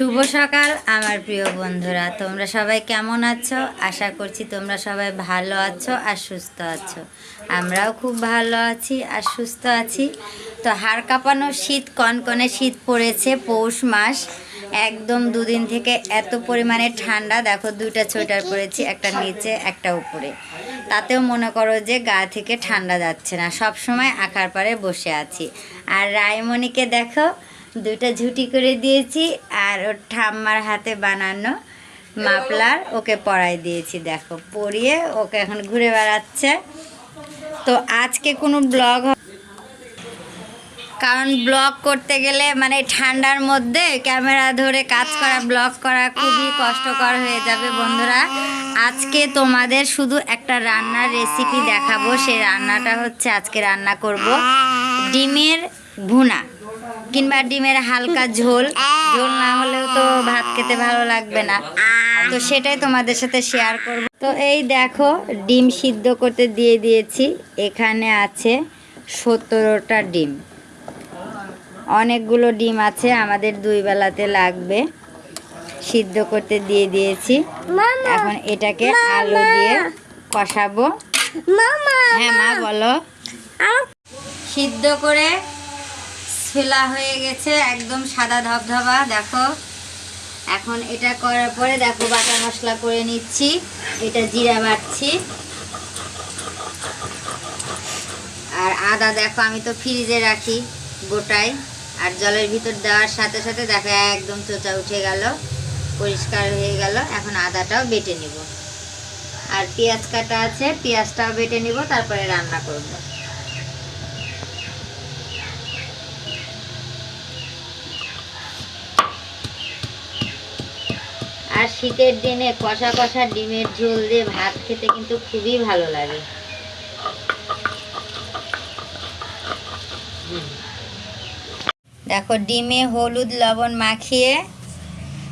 শুভ সকাল, আমার প্রিয় বন্ধুরা। তোমরা সবাই কেমন আছো? আশা করছি তোমরা সবাই ভালো আছো আর সুস্থ আছো। আমরাও খুব ভালো আছি আর সুস্থ আছি। তো হাড় কাঁপানো শীত, কনকনে শীত পড়েছে পৌষ মাস। একদম দুদিন থেকে এত পরিমাণে ঠান্ডা। দেখো, দুইটা সোয়েটার পরেছি, একটা নিচে, একটা উপরে। তাতেও মনে করো যে গা থেকে ঠান্ডা যাচ্ছে না। সব সময় আকার পারে বসে আছি। আর রায়মণিকে দেখো দুইটা ঝুটি করে দিয়েছি আর ওর ঠাম্মার হাতে বানানো মাপলার ওকে পরাই দিয়েছি, দেখো। পরিয়ে ওকে এখন ঘুরে বেড়াচ্ছে। তো আজকে কোনো ব্লগ কারণ ব্লগ করতে গেলে মানে ঠান্ডার মধ্যে ক্যামেরা ধরে কাজ করা, ব্লগ করা খুবই কষ্টকর হয়ে যাবে বন্ধুরা। আজকে তোমাদের শুধু একটা রান্নার রেসিপি দেখাবো। সেই রান্নাটা হচ্ছে আজকে রান্না করব ডিমের ভুনা। কিংবা ডিমের হালকা ঝোল। ঝোল না হলেও তো ভাত খেতে ভালো লাগবে না। তো সেটাই তোমাদের সাথে শেয়ার করব। তো এই দেখো ডিম সিদ্ধ করতে দিয়ে দিয়েছি। এখানে আছে সতেরোটা ডিম। অনেকগুলো ডিম আছে আমাদের দুই বেলাতে লাগবে। সিদ্ধ করতে দিয়ে দিয়েছি। এখন এটাকে আলু দিয়ে কষাবো। হ্যাঁ মা বলো। সিদ্ধ করে ফেলা হয়ে গেছে, একদম সাদা ধবধবা, দেখো। এখন এটা করার পরে দেখো, বাটা মশলা করে নিচ্ছি, এটা জিরা বাটছি। আর আদা দেখো, আমি তো ফ্রিজে রাখি গোটায় আর জলের ভিতর দেওয়ার সাথে সাথে দেখো, একদম চোচা উঠে গেল, পরিষ্কার হয়ে গেল। এখন আদাটাও বেটে নিব। আর পেঁয়াজ কাটা আছে, পেঁয়াজটাও বেটে নিব, তারপরে রান্না করব আর শীতের দিনে কষা কষা ডিমের ঝোল দিয়ে ভাত খেতে কিন্তু খুবই ভালো লাগে। দেখো, ডিমে হলুদ লবণ মাখিয়ে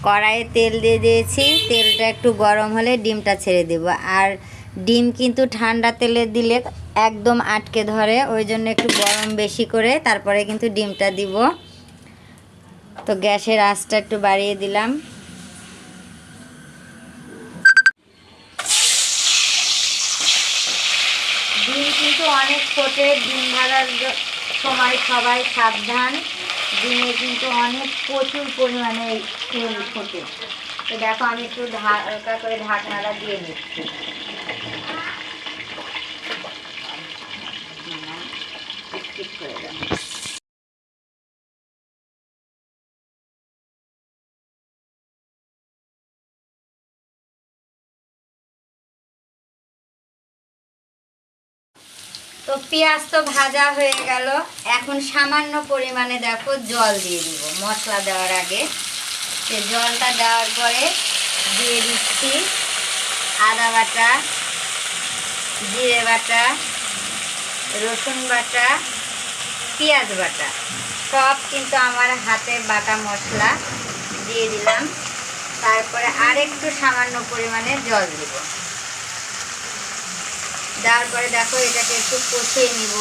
কড়াইয়ে তেল দিয়ে দিয়েছি। তেলটা একটু গরম হলে ডিমটা ছেড়ে দেব। আর ডিম কিন্তু ঠান্ডা তেলে দিলে একদম আটকে ধরে, ওই জন্য একটু গরম বেশি করে তারপরে কিন্তু ডিমটা দিব। তো গ্যাসের আঁচটা একটু বাড়িয়ে দিলাম ডিম কিন্তু অনেক ফোটে ডিম ভাজার সময় সবাই সাবধান। ডিমে কিন্তু অনেক প্রচুর পরিমাণে তেল ফোটে। তো দেখো আমি একটু ঢাকা করে ঢাকনাটা দিয়ে নিচ্ছি তো পেঁয়াজ তো ভাজা হয়ে গেল। এখন সামান্য পরিমাণে দেখো জল দিয়ে দিব মশলা দেওয়ার আগে। সে জলটা দেওয়ার পরে দিয়ে দিচ্ছি আদা বাটা, জিরে বাটা, রসুন বাটা, পেঁয়াজ বাটা। সব কিন্তু আমার হাতে বাটা মশলা দিয়ে দিলাম। তারপরে আরেকটু সামান্য পরিমাণে জল দিব। দেওয়ার পরে দেখো এটাকে একটু কষিয়ে নিব।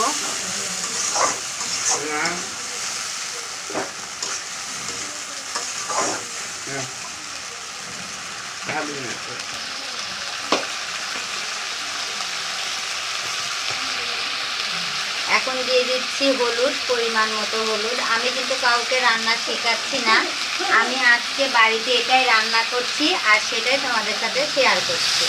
এখন দিয়ে দিচ্ছি হলুদ, পরিমাণ মতো হলুদ। আমি কিন্তু কাউকে রান্না শেখাচ্ছি না। আমি আজকে বাড়িতে এটাই রান্না করছি আর সেটাই তোমাদের সাথে শেয়ার করছি।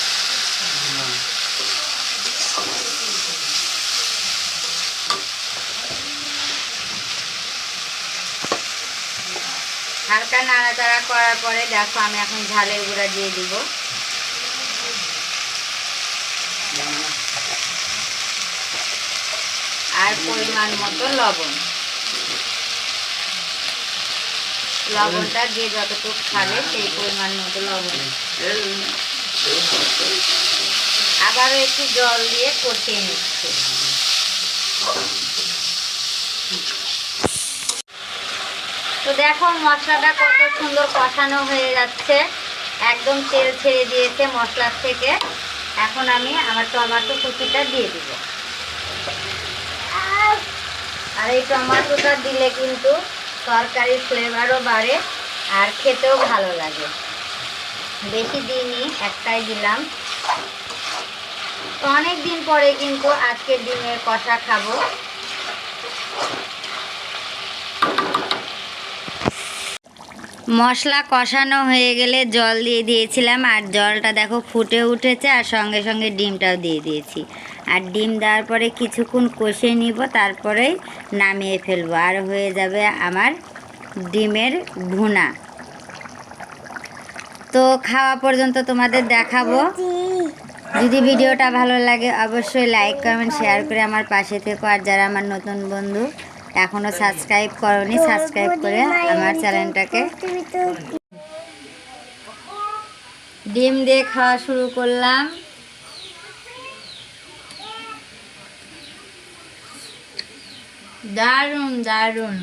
হালকা নাড়াচাড়া করার পরে দেখো আমি এখন ঝালের গুঁড়া দিয়ে দিব। আর পরিমাণ মতো লবণ। লবণটা যে যতটুকু খাবে সেই পরিমাণ মতো লবণ। আবারও একটু জল দিয়ে কষিয়ে নিচ্ছে। তো দেখো মশলাটা কত সুন্দর কষানো হয়ে যাচ্ছে। একদম তেল ছেড়ে দিয়েছে মশলার থেকে। এখন আমি আমার টমেটো কুচিটা দিয়ে দিব। আর এই টমেটোটা দিলে কিন্তু তরকারির ফ্লেভারও বাড়ে আর খেতেও ভালো লাগে। বেশি দিনই একটাই দিলাম। অনেক দিন পরে কিন্তু আজকে ডিমের কষা খাব। মশলা কষানো হয়ে গেলে জল দিয়ে দিয়েছিলাম, আর জলটা দেখো ফুটে উঠেছে, আর সঙ্গে সঙ্গে ডিমটাও দিয়ে দিয়েছি। আর ডিম দেওয়ার পরে কিছুক্ষণ কষিয়ে নিব, তারপরে নামিয়ে ফেলব, আর হয়ে যাবে আমার ডিমের ভুনা। তো খাওয়া পর্যন্ত তোমাদের দেখাবো। যদি ভিডিওটা ভালো লাগে, অবশ্যই লাইক কমেন্ট শেয়ার করে আমার পাশে থেকো, আর যারা আমার নতুন বন্ধু এখনও সাবস্ক্রাইব করনি সাবস্ক্রাইব করে আমার চ্যানেলটাকে ডিম দিয়ে খাওয়া শুরু করলাম। দারুণ দারুণ।